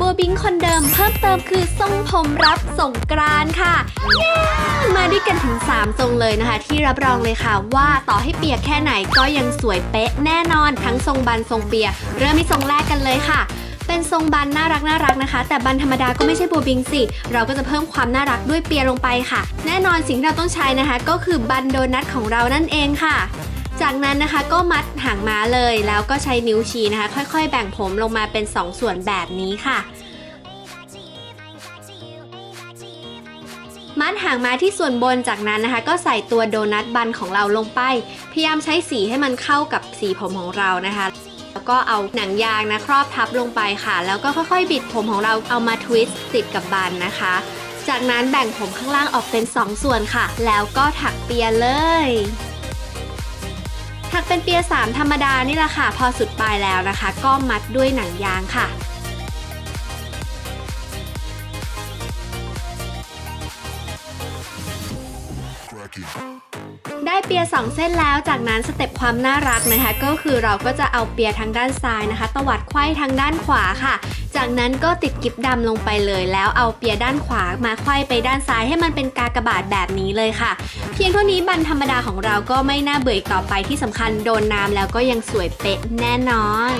บัวบิงคนเดิมเพิ่มเติมคือทรงผมรับสงกรานค่ะมาด้วยกันถึง 3 ทรงเลยนะคะ ที่รับรองเลยค่ะ ว่าต่อให้เปียกแค่ไหนก็ยังสวยเป๊ะแน่นอนทั้งทรงบันทรงเปียเริ่มที่ทรงแรกกันเลยค่ะเป็นทรงบันน่ารักน่ารักนะคะ แต่บันธรรมดาก็ไม่ใช่บัวบิงสิ เราก็จะเพิ่มความน่ารักด้วยเปียลงไปค่ะ แน่นอนสิ่งที่เราต้องใช้นะคะ ก็คือบันโดนัทของเรานั่นเองค่ะ จากนั้นนะคะก็มัดหางม้าเลยแล้วก็ใช้นิ้วชี้นะคะ ค่อยๆ แบ่งผมลงมาเป็น2ส่วนแบบนี้ค่ะ มัดหางม้าที่ส่วนบนจากนั้นนะคะ ก็ใส่ตัวโดนัทบันของเราลงไป พยายามใช้สีให้มันเข้ากับสีผมของเรานะคะ แล้วก็เอาหนังยางนะครอบทับลงไปค่ะ แล้วก็ค่อยๆ บิดผมของเราเอามาทวิสต์ติดกับบันนะคะ จากนั้นแบ่งผมข้างล่างออกเป็น 2ส่วนค่ะ แล้วก็ถักเปียเลย ถักเป็นเปีย3ธรรมดานี่แหละค่ะ พอสุดปลายแล้วนะคะ ก็มัดด้วยหนังยางค่ะ เปีย2เส้นแล้ว จากนั้นสเต็ปความน่ารักนะคะ ก็คือเราก็จะเอาเปียทางด้านซ้ายนะคะ ตวัดไขว้ทางด้านขวาค่ะ จากนั้นก็ติดกิบดำลงไปเลย แล้วเอาเปียด้านขวามาไขว้ไปด้านซ้ายให้มันเป็นกากบาทแบบนี้เลยค่ะ เพียงเท่านี้บันธรรมดาของเราก็ไม่น่าเบื่อต่อไปที่สำคัญโดนน้ำแล้วก็ยังสวยเป๊ะแน่นอน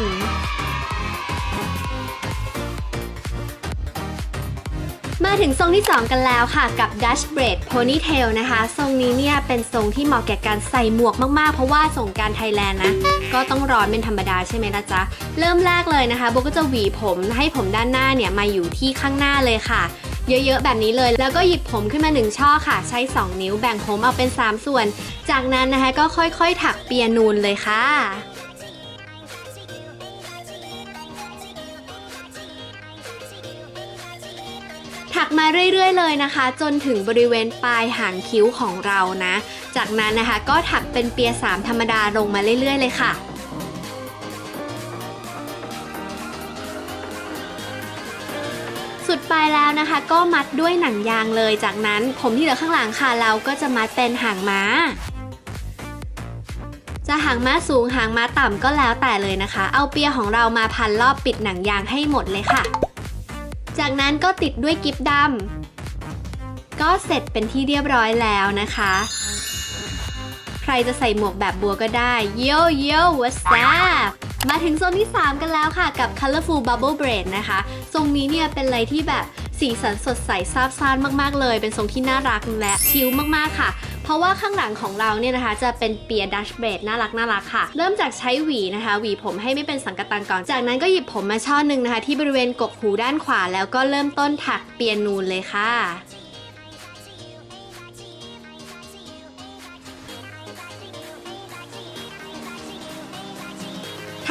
มาถึงทรงที่ 2 กันแล้วค่ะกับ Dutch Braid Ponytail นะคะ ทรงนี้เนี่ยเป็นทรงที่เหมาะแก่การใส่หมวกมากๆ เพราะว่าสงการไทยแลนด์นะ ก็ต้องร้อนเป็นธรรมดาใช่ไหมล่ะจ๊ะ เริ่มแรกเลยนะคะโบก็จะหวีผมให้ผมด้านหน้าเนี่ยมาอยู่ที่ข้างหน้าเลยค่ะเยอะๆ แบบนี้เลย แล้วก็หยิบผมขึ้นมา 1 ช่อค่ะ ใช้ 2 นิ้วแบ่งผมเอาเป็น 3 ส่วน จากนั้นนะคะก็ค่อยๆ ถักเปียนูนเลยค่ะักมาเรื่อยๆเลยนะคะ จนถึงบริเวณปลายหางคิ้วของเรานะ จากนั้นนะคะก็ถักเป็นเปีย3ธรรมดาลงมาเรื่อยๆเลยค่ะสุดปลายแล้วนะคะก็มัดด้วยหนังยางเลย จากนั้นผมที่เหลือข้างหลังค่ะเราก็จะมัดเป็นหางม้า จะหางม้าสูงหางม้าต่ำก็แล้วแต่เลยนะคะ เอาเปียของเรามาพันรอบปิดหนังยางให้หมดเลยค่ะ จากนั้นก็ติดด้วยกิฟดำก็เสร็จเป็นที่เรียบร้อยแล้วนะคะ ใครจะใส่หมวกแบบบัวก็ได้โยโย่ what's up มาถึงโซนที่ 3 กันแล้วค่ะ กับ colorful bubble braid นะคะทรงนี้เนี่ยเป็นอะไรที่แบบสีสันสดใสซาบซ่านมากๆเลย เป็นทรงที่น่ารักและคิ้วมากๆค่ะ เพราะว่าข้างหลังของเราเนี่ยนะคะ จะเป็นเปียดัชเบดน่ารักน่ารักค่ะ เริ่มจากใช้หวีนะคะ หวีผมให้ไม่เป็นสังกตังก่อน จากนั้นก็หยิบผมมาช่อหนึ่งนะคะ ที่บริเวณกกหูด้านขวา แล้วก็เริ่มต้นถักเปียนูนเลยค่ะ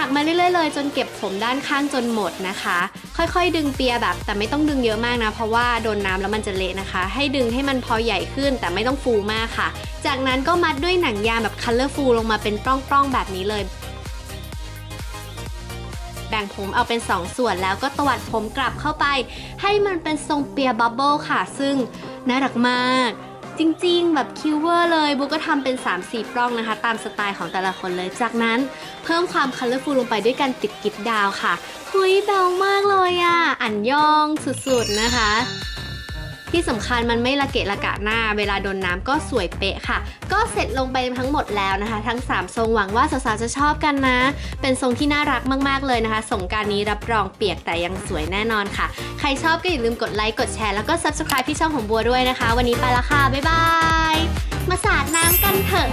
ักมาเรื่อยๆเลยจนเก็บผมด้านข้างจนหมดนะคะ ค่อยๆ ดึงเปียแบบ แต่ไม่ต้องดึงเยอะมากนะ เพราะว่าโดนน้ำแล้วมันจะเละนะคะ ให้ดึงให้มันพอใหญ่ขึ้นแต่ไม่ต้องฟูมากค่ะ จากนั้นก็มัดด้วยหนังยางแบบ colorful ลงมาเป็นปล้องๆแบบนี้เลยแบ่งผมเอาเป็น 2 ส่วนแล้วก็ตวัดผมกลับเข้าไป ให้มันเป็นทรงเปียบับเบิลค่ะ ซึ่งน่ารักมาก จริงๆ แบบคิวเวอร์เลยบุ๊กก็ทำเป็น 3-4 ปล้องนะคะ ตามสไตล์ของแต่ละคนเลย จากนั้นเพิ่มความคัลเลอร์ฟูลลงไปด้วยการติดกิฟดาวค่ะเฮ้ยเบามากเลยอะ อันยองสุดๆนะคะ ที่สำคัญมันไม่ละเกะละกะหน้า เวลาโดนน้าก็สวยเป๊ะค่ะ ก็เสร็จลงไปทั้งหมดแล้วนะคะ ทั้ง 3 ทรงหวังว่าสาวๆจะชอบกันนะ เป็นทรงที่น่ารักมากๆเลยนะคะ สงการนี้รับรองเปียกแต่ยังสวยแน่นอนค่ะ ใครชอบก็อย่าลืมกดไลค์กดแชร์แล้วก็ subscribe ที่ช่องของบัวด้วยนะคะ วันนี้ไปละค่ะบ๊ายบายมาสาดน้ำกันเถอะ